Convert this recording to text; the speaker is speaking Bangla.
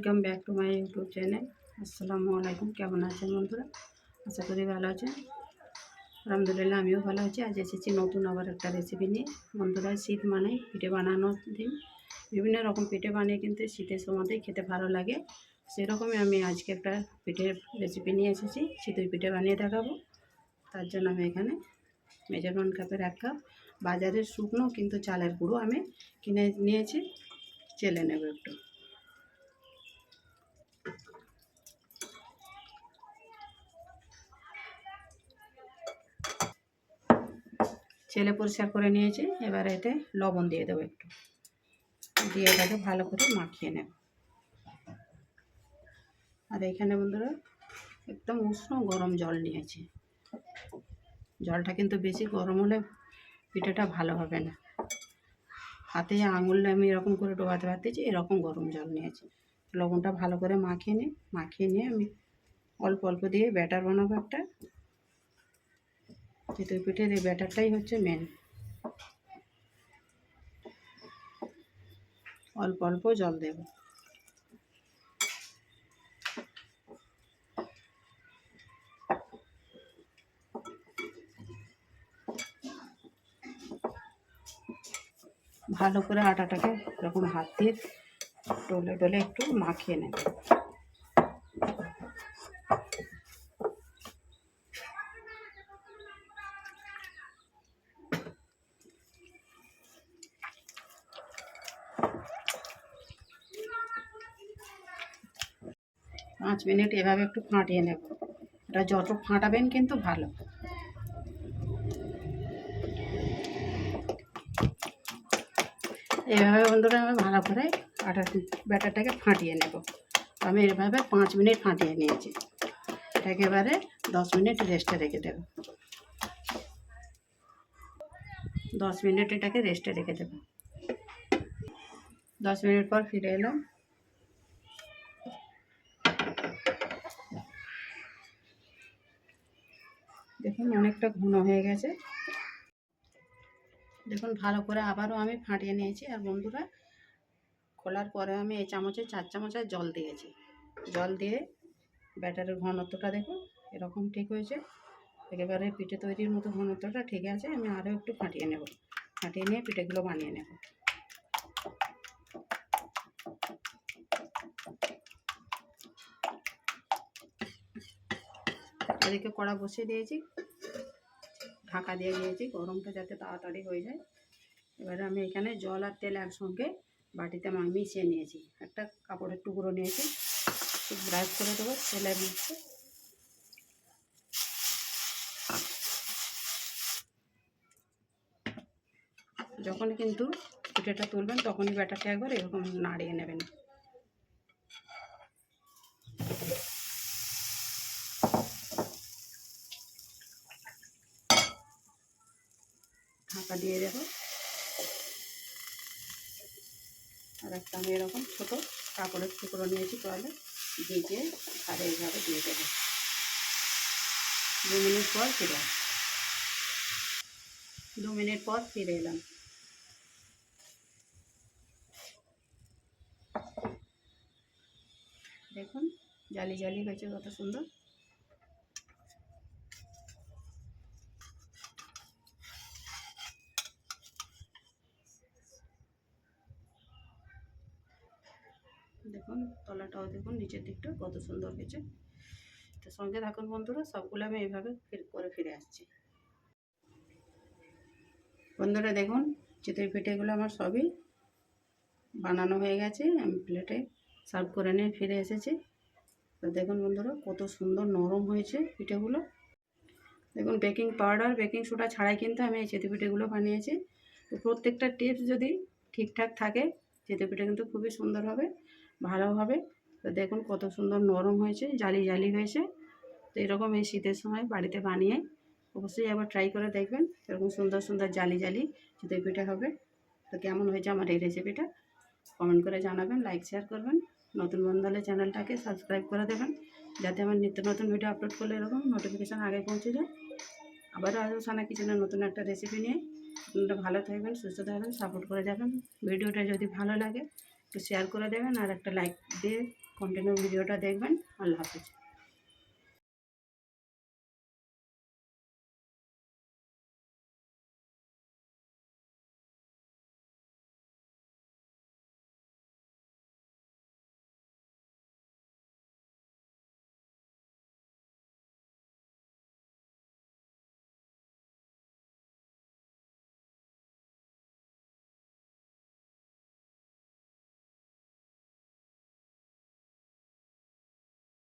YouTube channel. আসসালামু আলাইকুম, কেমন আছেন বন্ধুরা? আশা করি ভালো আছেন। আলহামদুলিল্লাহ, আমিও ভালো আছি। আজ এসেছি নতুন আবার একটা রেসিপি নিয়ে। বন্ধুরা, শীত মানে পিঠে বানানোর দিন। বিভিন্ন রকম পিঠে বানিয়ে কিন্তু শীতের সময়তেই খেতে ভালো লাগে। সেরকমই আমি আজকে একটা পিঠের রেসিপি নিয়ে এসেছি। শীতের পিঠে বানিয়ে দেখাবো। তার জন্য আমি এখানে মেজারমেন্ট কাপের এক কাপ বাজারের শুকনো কিন্তু চালের গুঁড়ো আমি কিনে নিয়েছি। চেলে নেব একটু। ছেলে পরিষ্কার করে নিয়েছি, এবার এতে লবণ দিয়ে দেবো একটু। দিয়ে এটাকে ভালো করে মাখিয়ে নেব। আর এখানে বন্ধুরা, একদম উষ্ণ গরম জল নিয়েছি। জলটা কিন্তু বেশি গরম হলে পিঠাটা ভালো হবে না। হাতে আঙুল আমি এরকম করে ডোবাতে পারতেছি, এরকম গরম জল নিয়েছি। লবণটা ভালো করে মাখিয়ে নিই মাখিয়ে নিয়ে আমি অল্প অল্প দিয়ে ব্যাটার বানাবো একটা। চিতই পিঠের এই ব্যাটারটাই হচ্ছে মেন অল্প অল্প জল দেব। ভালো করে আটাটাকে এরকম হাত দিয়ে ডলে ডলে একটু মাখিয়ে নেব। পাঁচ মিনিট এভাবে একটু ফাটিয়ে নেব। এটা যত ফাটাবেন কিন্তু ভালো। এভাবে বন্ধুরা আমি ভালো করে আটা ব্যাটারটাকে ফাটিয়ে নেব। আমি এভাবে পাঁচ মিনিট ফাটিয়ে নিয়েছি। এটাকে এবারে দশ মিনিট রেস্টে রেখে দেব। দশ মিনিট এটাকে রেস্টে রেখে দেব। দশ মিনিট পর ফিরে এলাম। দেখুন অনেকটা ঘন হয়ে গেছে। দেখুন ভালো করে আবারও আমি ফাটিয়ে নিয়েছি। আর বন্ধুরা, খোলার পরে আমি এই চামচে চার চামচের জল দিয়েছি। জল দিয়ে ব্যাটারের ঘনত্বটা দেখুন এরকম ঠিক হয়েছে। একেবারে পিঠে তৈরির মতো ঘনত্বটা ঠিক আছে। আমি আরও একটু ফাটিয়ে নেব। ফাটিয়ে নিয়ে পিঠেগুলো বানিয়ে নেব। এদিকে কড়া বসিয়ে দিয়েছি। ঢাকা দিয়ে দিয়েছি, গরমটা যাতে তাড়াতাড়ি হয়ে যায়। এবারে আমি এখানে জল আর তেল একসঙ্গে বাটিতে মিশিয়ে নিয়েছি। একটা কাপড়ের টুকরো নিয়েছি। ব্রাশ করে দেবো তেলের মধ্যে যখন কিন্তু পিঠেটা তুলবেন, তখনই ব্যাটারটা একবার এরকম নাড়িয়ে নেবেন। ঢাকা দিয়ে দেবো। আর একটা আমি এরকম ছোটো কাপড়ের টুকরো নিয়েছি, তাহলে ভিজে ধারে এইভাবে দিয়ে দেবো। দু মিনিট পর ফিরে দু মিনিট পর ফিরে এলাম। দেখুন, জালি জালি হয়েছে কত সুন্দর। দেখুন, তলাটাও দেখুন, নিচের দিকটা কত সুন্দর হয়েছে। তো সঙ্গে থাকুন বন্ধুরা, সবগুলো আমি এইভাবে করে ফিরে আসছি। বন্ধুরা দেখুন, চিতই পিঠেগুলো আমার সবই বানানো হয়ে গেছে, আমি প্লেটে সার্ভ করে নিয়ে ফিরে এসেছি। তো দেখুন বন্ধুরা, কত সুন্দর নরম হয়েছে পিঠেগুলো। দেখুন, বেকিং পাউডার, বেকিং সোডা ছাড়াই কিন্তু আমি এই চিতই পিঠেগুলো বানিয়েছি। তো প্রত্যেকটা টিপস যদি ঠিকঠাক থাকে, চিতই পিঠে কিন্তু খুবই সুন্দর হবে। ভালো হবে। তো দেখুন কত সুন্দর নরম হয়েছে, জালি জালি হয়েছে। তো এরকম এই শীতের সময় বাড়িতে বানিয়ে অবশ্যই একবার ট্রাই করে দেখবেন। এরকম সুন্দর সুন্দর জালি জালি চিতই পিঠা হবে। তো কেমন হয়েছে আমার এই রেসিপিটা কমেন্ট করে জানাবেন লাইক শেয়ার করবেন। নতুন বন্ধু হলে চ্যানেলটাকে সাবস্ক্রাইব করে দেবেন। যাতে আমার নিত্য নতুন ভিডিও আপলোড করলে এরকম নোটিফিকেশান আগে পৌঁছে যায়। আবারও আসব সানা কিচেনের নতুন একটা রেসিপি নিয়ে। আপনারা ভালো থাকবেন, সুস্থ থাকবেন সাপোর্ট করে যাবেন। ভিডিওটা যদি ভালো লাগে একটু শেয়ার করে দেবেন আর একটা লাইক দিয়ে কন্টিনিউ ভিডিওটা দেখবেন। আল্লাহ হাফিজ।